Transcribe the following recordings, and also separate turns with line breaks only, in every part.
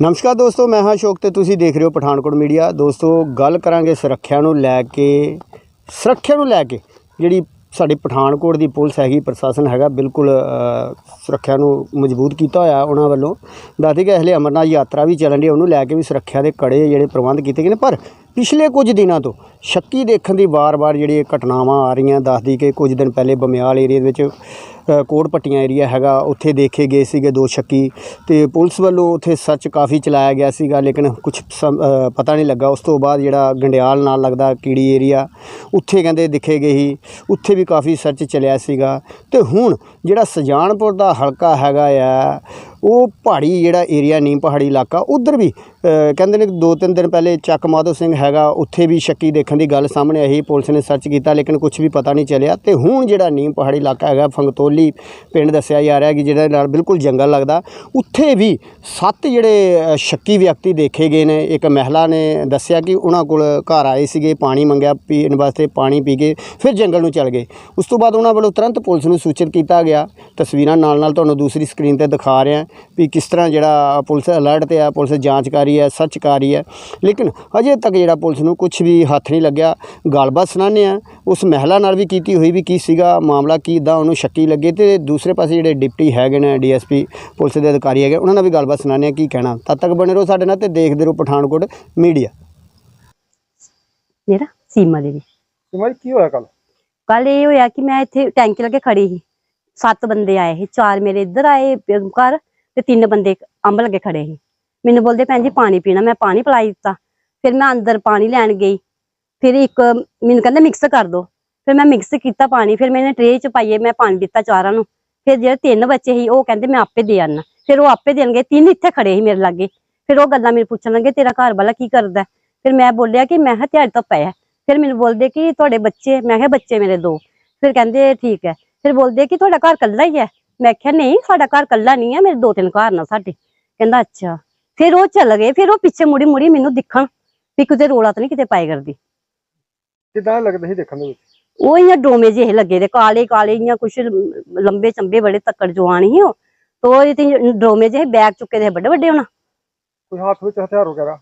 ਨਮਸਕਾਰ ਦੋਸਤੋ, ਮੈਂ ਹਾਂ ਅਸ਼ੋਕ ਤੇ ਤੁਸੀਂ ਦੇਖ ਰਹੇ ਹੋ ਪਠਾਨਕੋਟ ਮੀਡੀਆ। ਦੋਸਤੋ, ਗੱਲ ਕਰਾਂਗੇ ਸੁਰੱਖਿਆ ਨੂੰ ਲੈ ਕੇ, ਸੁਰੱਖਿਆ ਨੂੰ ਲੈ ਕੇ, ਜਿਹੜੀ ਸਾਡੀ ਪਠਾਨਕੋਟ ਦੀ ਪੁਲਿਸ ਹੈਗੀ, ਪ੍ਰਸ਼ਾਸਨ ਹੈਗਾ, ਬਿਲਕੁਲ ਸੁਰੱਖਿਆ ਨੂੰ ਮਜ਼ਬੂਤ ਕੀਤਾ ਹੋਇਆ ਉਹਨਾਂ ਵੱਲੋਂ। ਦੱਸਦੇ ਕਿ ਹਲੇ ਅਮਰਨਾਥ ਯਾਤਰਾ ਵੀ ਚੱਲਣ ਦੀ ਉਹਨੂੰ ਲੈ ਕੇ ਵੀ ਸੁਰੱਖਿਆ ਦੇ ਕੜੇ ਜਿਹੜੇ ਪ੍ਰਬੰਧ ਕੀਤੇ ਗਏ ਨੇ, ਪਰ ਪਿਛਲੇ ਕੁਝ ਦਿਨਾਂ ਤੋਂ ਸ਼ੱਕੀ ਦੇਖਣ ਦੀ ਵਾਰ-ਵਾਰ ਜਿਹੜੀ ਘਟਨਾਵਾਂ ਆ ਰਹੀਆਂ, ਦੱਸਦੀ ਕਿ ਕੁਝ ਦਿਨ ਪਹਿਲੇ ਬਮਿਆਲ ਏਰੀਆ ਦੇ ਵਿੱਚ ਅ, ਕੋਟ ਪੱਟੀਆਂ ਏਰੀਆ ਹੈਗਾ ਉੱਥੇ ਦੇਖੇ ਗਏ ਸੀਗੇ ਦੋ ਸ਼ੱਕੀ ਤੇ ਪੁਲਿਸ ਵੱਲੋਂ ਉੱਥੇ ਸਰਚ ਕਾਫੀ ਚਲਾਇਆ ਗਿਆ ਸੀਗਾ ਲੇਕਿਨ ਕੁਝ ਪਤਾ ਨਹੀਂ ਲੱਗਾ। ਉਸ ਤੋਂ ਬਾਅਦ ਜਿਹੜਾ ਗੰਡਿਆਲ ਨਾਲ ਲੱਗਦਾ ਕੀੜੀ ਏਰੀਆ ਉੱਥੇ ਕਹਿੰਦੇ ਦਿਖੇ ਗਏ ਸੀ। ਉੱਥੇ ਵੀ ਕਾਫੀ ਸਰਚ ਚਲਿਆ ਸੀਗਾ। ਤੇ ਹੁਣ ਜਿਹੜਾ ਸਜਾਨਪੁਰ ਦਾ ਹਲਕਾ ਹੈਗਾ ਆ ਉਹ ਪਹਾੜੀ ਜਿਹੜਾ ਏਰੀਆ ਨੀਮ ਪਹਾੜੀ ਇਲਾਕਾ ਉਧਰ ਵੀ ਕਹਿੰਦੇ ਨੇ ਦੋ ਤਿੰਨ ਦਿਨ ਪਹਿਲੇ ਚੱਕ ਮਾਧੋ ਸਿੰਘ ਹੈਗਾ ਉੱਥੇ ਵੀ ਸ਼ੱਕੀ ਦੇਖਣ ਦੀ ਗੱਲ ਸਾਹਮਣੇ ਆਈ ਪੁਲਿਸ ਨੇ ਸਰਚ ਕੀਤਾ ਲੇਕਿਨ ਕੁਝ ਵੀ ਪਤਾ ਨਹੀਂ ਚੱਲਿਆ। ਤੇ ਹੁਣ ਜਿਹੜਾ ਨੀਮ ਪਹਾੜੀ ਇਲਾਕਾ ਹੈਗਾ ਫੰਗਤੋਲੀ ਪਿੰਡ ਦੱਸਿਆ ਜਾ ਰਿਹਾ ਕਿ ਜਿਹੜਾ ਨਾਲ ਬਿਲਕੁਲ ਜੰਗਲ ਲੱਗਦਾ। ਉੱਥੇ ਵੀ ਸੱਤ ਜਿਹੜੇ ਸ਼ੱਕੀ ਵਿਅਕਤੀ ਦੇਖੇ ਗਏ ਨੇ। ਇੱਕ ਮਹਿਲਾ ਨੇ ਦੱਸਿਆ ਕਿ ਉਹਨਾਂ ਕੋਲ ਘਰ ਆਏ ਸੀਗੇ, ਪਾਣੀ ਮੰਗਿਆ, ਪੀਣ ਵਾਸਤੇ ਪਾਣੀ ਪੀ ਕੇ ਫਿਰ ਜੰਗਲ ਨੂੰ ਚਲ ਗਏ। ਉਸ ਤੋਂ ਬਾਅਦ ਉਹਨਾਂ ਵੱਲੋਂ ਤੁਰੰਤ ਪੁਲਿਸ ਨੂੰ ਸੂਚਿਤ ਕੀਤਾ ਗਿਆ। ਤਸਵੀਰਾਂ ਨਾਲ ਨਾਲ ਤੁਹਾਨੂੰ ਦੂਸਰੀ ਸਕਰੀਨ ਤੇ ਦਿਖਾ ਰਿਹਾ ਵੀ ਕਿਸ ਤਰ੍ਹਾਂ ਜਿਹੜਾ ਪੁਲਿਸ ਅਲਰਟ ਤੇ ਆ, ਪੁਲਿਸ ਜਾਂਚ ਕਰ ਰਹੀ ਹੈ ਸਰਚ ਕਰ ਰਹੀ ਹੈ। ਲੇਕਿਨ ਅਜੇ ਤੱਕ ਜਿਹੜਾ ਪੁਲਿਸ ਨੂੰ ਕੁਝ ਵੀ ਹੱਥ ਨਹੀਂ ਲੱਗਿਆ। ਗੱਲਬਾਤ ਸੁਣਾਉਂਦੇ ਆ ਉਸ ਮਹਿਲਾ ਨਾਲ ਵੀ ਕੀਤੀ ਹੋਈ ਵੀ ਕੀ ਸੀਗਾ, ਮਾਮਲਾ ਕੀ ਇਦਾਂ ਉਹਨੂੰ ਸ਼ੱਕੀ ਲੱਗੀ। ਤੇ ਦੂਸਰੇ ਪਾਸੇ ਜਿਹੜੇ ਡਿਪਟੀ ਹੈਗੇ ਨੇ ਡੀਐਸਪੀ ਪੁਲਿਸ ਦੇ ਅਧਿਕਾਰੀ ਹੈਗੇ ਉਹਨਾਂ ਨਾਲ ਵੀ ਗੱਲਬਾਤ ਸੁਣਾਉਂਦੇ ਆ ਕੀ ਕਹਿਣਾ। ਤਦ ਤੱਕ ਬਣੇ ਰਹੋ ਸਾਡੇ ਨਾਲ ਤੇ ਦੇਖਦੇ ਰਹੋ ਪਠਾਨਕੋਟ ਮੀਡੀਆ।
ਮੇਰਾ ਸੀਮਾ ਦੇਵੀ।
ਸਿਮਰ ਕੀ ਹੋਇਆ ਕੱਲ
ਕੱਲ ਇਹ ਹੋਇਆ ਕਿ ਮੈਂ ਇੱਥੇ ਟੈਂਕੀ ਲੱਗੇ ਖੜੀ ਸੀ। ਸੱਤ ਬੰਦੇ ਆਏ ਸੀ ਚਾਰ ਮੇਰੇ ਇੱਧਰ ਆਏ ਘਰ ਤੇ ਤਿੰਨ ਬੰਦੇ ਅੰਬ ਲੱਗੇ ਖੜੇ ਸੀ। ਮੈਨੂੰ ਬੋਲਦੇ ਭੈਣ ਜੀ ਪਾਣੀ ਪੀਣਾ ਮੈਂ ਪਾਣੀ ਪਿਲਾਈ ਦਿੱਤਾ। ਫਿਰ ਮੈਂ ਅੰਦਰ ਪਾਣੀ ਲੈਣ ਗਈ। ਫਿਰ ਇੱਕ ਮੈਨੂੰ ਕਹਿੰਦਾ ਮਿਕਸ ਕਰ ਦੋ। ਫਿਰ ਮੈਂ ਮਿਕਸ ਕੀਤਾ ਪਾਣੀ, ਫਿਰ ਮੈंने ਟਰੇ ਚ ਪਾਈਏ ਮੈਂ ਪਾਣੀ ਦਿੱਤਾ ਚਾਰਾਂ ਨੂੰ। ਫਿਰ ਜਿਹੜੇ ਤਿੰਨ ਬੱਚੇ ਸੀ, ਉਹ ਕਹਿੰਦੇ ਮੈਂ ਆਪੇ ਦੇ ਆਣਾ ਫਿਰ ਉਹ ਆਪੇ ਦੇਣਗੇ, ਤਿੰਨ ਇੱਥੇ ਖੜੇ ਸੀ ਮੇਰੇ ਲਾਗੇ। ਫਿਰ ਉਹ ਗੱਲਾਂ ਮੈਨੂੰ ਪੁੱਛਣ ਲੱਗੇ, ਤੇਰਾ ਘਰ ਵਾਲਾ ਕੀ ਕਰਦਾ ਫਿਰ ਮੈਂ ਬੋਲਿਆ ਕਿ ਮੈਂ ਕਿਹਾ ਤੋਂ ਪਿਆ ਫਿਰ ਮੈਨੂੰ ਬੋਲਦੇ ਕਿ ਤੁਹਾਡੇ ਬੱਚੇ, ਮੈਂ ਕਿਹਾ ਬੱਚੇ ਮੇਰੇ ਦੋ। ਫਿਰ ਕਹਿੰਦੇ ਠੀਕ ਹੈ। ਫਿਰ ਬੋਲਦੇ ਕਿ ਤੁਹਾਡਾ ਘਰ ਕੱਲਾ ਹੀ ਹੈ। ਮੈਂ ਕਿਹਾ ਨਹੀਂ, ਸਾਡਾ ਘਰ ਕੱਲਾ ਨਹੀਂ ਹੈ, ਮੇਰੇ ਦੋ ਤਿੰਨ ਘਰ ਨਾ ਸਾਡੇ। ਕਹਿੰਦਾ ਅੱਛਾ। ਫਿਰ ਉਹ ਚੱਲ ਗਏ, ਫਿਰ ਉਹ ਪਿੱਛੇ ਮੁੜੀ ਮੁੜੀ ਮੈਨੂੰ ਦਿਖਣ ਵੀ ਕਿਤੇ ਰੋਲਾ ਤਾਂ ਨਹੀਂ ਕਿਤੇ ਪਾਏ ਕਰਦੀ।
ਕਿਦਾਂ ਲੱਗਦਾ ਸੀ ਦੇਖਣ ਦੇ ਵਿੱਚ?
ਉਹ ਇਆਂ ਡੋਮੇ ਜਿਹੇ ਲੱਗੇ ਦੇ ਕਾਲੇ ਕਾਲੇ ਇਆਂ ਕੁਛ ਲੰਬੇ ਚੰਬੇ ਬੜੇ ਤੱਕੜ ਜਵਾਨ ਸੀ ਉਹ। ਤੋ ਇਹ ਤੇ ਡੋਮੇ ਜਿਹੇ ਬੈਗ ਚੁੱਕੇ ਦੇ ਵੱਡੇ ਵੱਡੇ ਹੋਣਾ।
ਕੋਈ ਹੱਥ ਵਿੱਚ ਹਥਿਆਰ ਵਗੈਰਾ?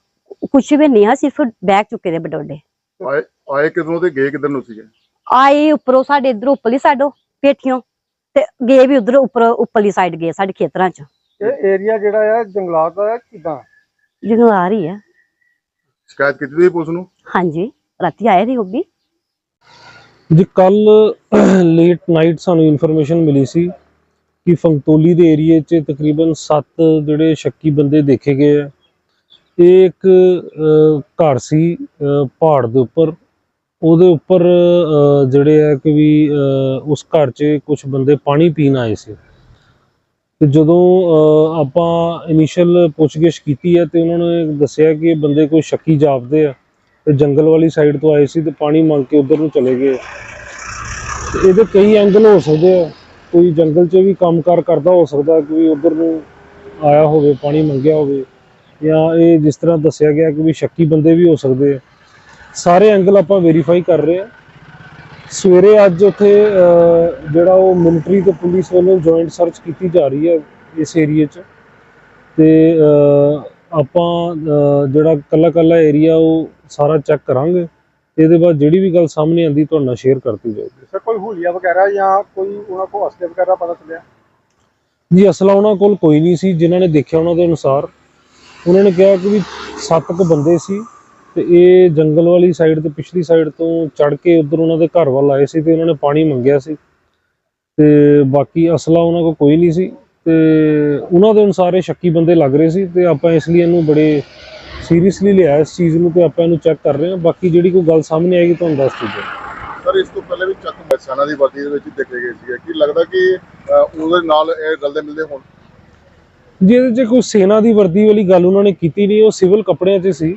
ਕੁਛ ਵੀ ਨਹੀਂ ਆ ਸਿਰਫ ਬੈਗ ਚੁੱਕੇ ਦੇ ਵੱਡੇ ਵੱਡੇ।
ਆਏ ਆਏ ਕਿਧਰੋਂ ਤੇ ਗਏ ਕਿਧਰ ਨੂੰ ਸੀਗੇ?
ਆਏ ਉੱਪਰੋਂ ਸਾਡੇ ਇਧਰ ਉੱਪਰਲੀ ਸਾਈਡੋਂ ਪੇਠੀਆਂ ਤੇ ਗਏ ਵੀ ਉਧਰ ਉੱਪਰ ਉੱਪਰਲੀ ਸਾਈਡ ਗਏ ਸਾਡੇ ਖੇਤਰਾਂ ਚ।
ਇਹ ਏਰੀਆ ਜਿਹੜਾ ਆ ਜੰਗਲਾਤ ਦਾ ਹੈ ਕਿਦਾਂ?
ਆ ਰਹੀ ਹੈ
ਸ਼ਿਕਾਇਤ ਕੀਤੀ ਤੁਸੀਂ ਪੁਲਿਸ ਨੂੰ?
ਹਾਂਜੀ ਰਾਤੀ ਆਏ ਸੀ ਉਹ ਵੀ।
ਜੀ, ਕੱਲ ਲੇਟ ਨਾਈਟ ਸਾਨੂੰ ਇਨਫੋਰਮੇਸ਼ਨ ਮਿਲੀ ਸੀ ਕਿ ਫੰਗਤੋਲੀ ਦੇ ਏਰੀਏ 'ਚ ਤਕਰੀਬਨ 7 ਜਿਹੜੇ ਸ਼ੱਕੀ ਬੰਦੇ ਦੇਖੇ ਗਏ ਆ। ਇਹ ਇੱਕ ਘਰ ਸੀ ਪਹਾੜ ਦੇ ਉੱਪਰ। ਉਹਦੇ ਉੱਪਰ ਜਿਹੜੇ ਆ ਕਿ ਵੀ ਉਸ ਘਰ 'ਚ ਕੁਝ ਬੰਦੇ ਪਾਣੀ ਪੀਣ ਆਏ ਸੀ। ਤੇ ਜਦੋਂ ਆਪਾਂ ਇਨੀਸ਼ੀਅਲ ਪੁੱਛਗਿੱਛ ਕੀਤੀ ਹੈ ਤੇ ਉਹਨਾਂ ਨੇ ਦੱਸਿਆ ਕਿ ਬੰਦੇ ਕੋਈ ਸ਼ੱਕੀ ਜਾਪਦੇ ਆ। ਤੇ ਜੰਗਲ ਵਾਲੀ ਸਾਈਡ ਤੋਂ ਆਏ ਸੀ ਤੇ ਪਾਣੀ ਮੰਗ ਕੇ ਉਧਰ ਨੂੰ ਚਲੇ ਗਏ। ਇਹਦੇ ਕਈ ਐਂਗਲ ਹੋ ਸਕਦੇ ਆ। ਕੋਈ ਜੰਗਲ 'ਚ ਵੀ ਕੰਮਕਾਰ ਕਰਦਾ ਹੋ ਸਕਦਾ, ਕੋਈ ਉਧਰ ਨੂੰ ਆਇਆ ਹੋਵੇ, ਪਾਣੀ ਮੰਗਿਆ ਹੋਵੇ। ਜਾਂ ਇਹ ਜਿਸ ਤਰ੍ਹਾਂ ਦੱਸਿਆ ਗਿਆ ਕਿ ਵੀ ਸ਼ੱਕੀ ਬੰਦੇ ਵੀ ਹੋ ਸਕਦੇ ਆ। ਸਾਰੇ ਐਂਗਲ ਆਪਾਂ ਵੈਰੀਫਾਈ ਕਰ ਰਹੇ ਆ। ਸਵੇਰੇ ਅੱਜ ਉੱਥੇ ਜਿਹੜਾ ਉਹ ਮਿਲਟਰੀ ਤੇ ਪੁਲਿਸ ਵੱਲੋਂ ਜੁਆਇੰਟ ਸਰਚ ਕੀਤੀ ਜਾ ਰਹੀ ਹੈ ਇਸ ਏਰੀਏ 'ਚ। ਤੇ ਆਪਾਂ ਜਿਹੜਾ ਕੱਲਾ ਕੱਲਾ ਏਰੀਆ ਉਹ ਸਾਰਾ ਚੈੱਕ ਕਰਾਂਗੇ। ਤੇ ਇਹਦੇ ਬਾਅਦ ਜਿਹੜੀ ਵੀ ਗੱਲ ਸਾਹਮਣੇ ਆਂਦੀ ਤੁਹਾਡੇ ਨਾਲ ਸ਼ੇਅਰ ਕਰਤੀ ਜਾਊਗੀ।
ਸਰ ਕੋਈ ਹੁਲੀਆ ਵਗੈਰਾ ਜਾਂ ਕੋਈ ਉਹਨਾਂ ਕੋਲ ਅਸਲੇ ਵਗੈਰਾ ਪਤਾ ਚੱਲਿਆ?
ਜੀ ਅਸਲਾ ਉਹਨਾਂ ਕੋਲ ਕੋਈ ਨਹੀਂ ਸੀ। ਜਿਨ੍ਹਾਂ ਨੇ ਦੇਖਿਆ ਉਹਨਾਂ ਦੇ ਅਨੁਸਾਰ ਉਹਨਾਂ ਨੇ ਕਿਹਾ ਕਿ ਵੀ ਸੱਤ ਕੁ ਬੰਦੇ ਸੀ ਤੇ ਇਹ ਜੰਗਲ ਵਾਲੀ ਸਾਈਡ ਤੇ ਪਿਛਲੀ ਸਾਈਡ ਤੋਂ ਚੜ ਕੇ ਉਧਰ ਉਹਨਾਂ ਦੇ ਘਰ ਵੱਲ ਆਏ ਸੀ ਤੇ ਉਹਨਾਂ ਨੇ ਪਾਣੀ ਮੰਗਿਆ ਸੀ। ਤੇ ਬਾਕੀ ਅਸਲਾ ਉਹਨਾਂ ਕੋਲ ਕੋਈ ਨਹੀਂ ਸੀ। ਤੇ ਉਹਨਾਂ ਦੇ ਅਨੁਸਾਰ ਇਹ ਸ਼ੱਕੀ ਬੰਦੇ ਲੱਗ ਰਹੇ ਸੀ ਤੇ ਆਪਾਂ ਇਸ ਲਈ ਇਹਨੂੰ ਬੜੇ ਸੀਰੀਅਸਲੀ ਲਿਆ ਇਸ ਚੀਜ਼ ਨੂੰ ਤੇ ਆਪਾਂ ਇਹਨੂੰ ਚੈੱਕ ਕਰ ਰਹੇ ਹਾਂ। ਬਾਕੀ ਜਿਹੜੀ ਕੋਈ ਗੱਲ ਸਾਹਮਣੇ ਆਏਗੀ ਤੁਹਾਨੂੰ ਦੱਸ ਦਿੱਤੇ
ਸਰ ਇਸ ਤੋਂ ਪਹਿਲੇ ਵੀ ਚੱਕ ਮਸਾਨਾ ਦੀ ਵਰਦੀ ਦੇ ਵਿੱਚ ਦੇਖੇ ਗਏ ਸੀਗੇ। ਕੀ ਲੱਗਦਾ ਕਿ ਉਹਦੇ ਨਾਲ ਇਹ ਰਲਦੇ ਮਿਲਦੇ ਹੋਣ?
ਜੀ ਇਹਦੇ 'ਚ ਕੋਈ ਸੈਨਾ ਦੀ ਵਰਦੀ ਵਾਲੀ ਗੱਲ ਉਹਨਾਂ ਨੇ ਕੀਤੀ ਨਹੀਂ ਉਹ ਸਿਵਲ ਕੱਪੜਿਆਂ 'ਚ ਸੀ।